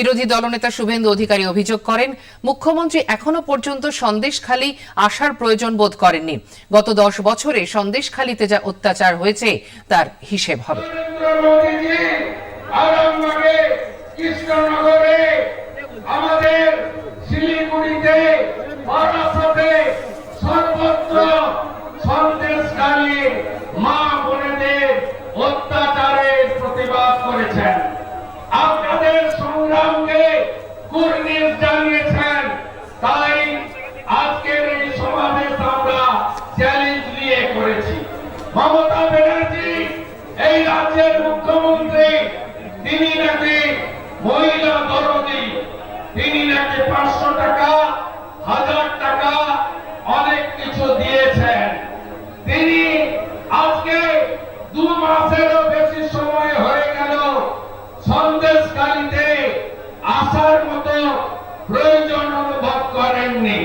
বিরোধী দলনেতা শুভেন্দু অধিকারী অভিযোগ করেন, মুখ্যমন্ত্রী এখনও পর্যন্ত সন্দেশখালী আসার প্রয়োজন বোধ করেননি। গত দশ বছরে সন্দেশখালীতে যা অত্যাচার হয়েছে, তার হিসেব হবে। অত্যাচারের প্রতিবাদ করেছেন। কুর্নিশ জানিয়েছেন? তাই আজকের এই সমাবেশ আমরা চ্যালেঞ্জ নিয়ে করেছি। মমতা ব্যানার্জি, এই রাজ্যের মুখ্যমন্ত্রী, তিনি নাকি মহিলা দরদি, তিনি নাকি পাঁচশো টাকা, হাজার টাকা, অনেক কিছু দিয়েছেন। তিনি আজকে দু মাসেরও বেশি সময় হয়ে গেল সন্দেশকারীতে আসার মতো প্রয়োজন অনুভব করেননি।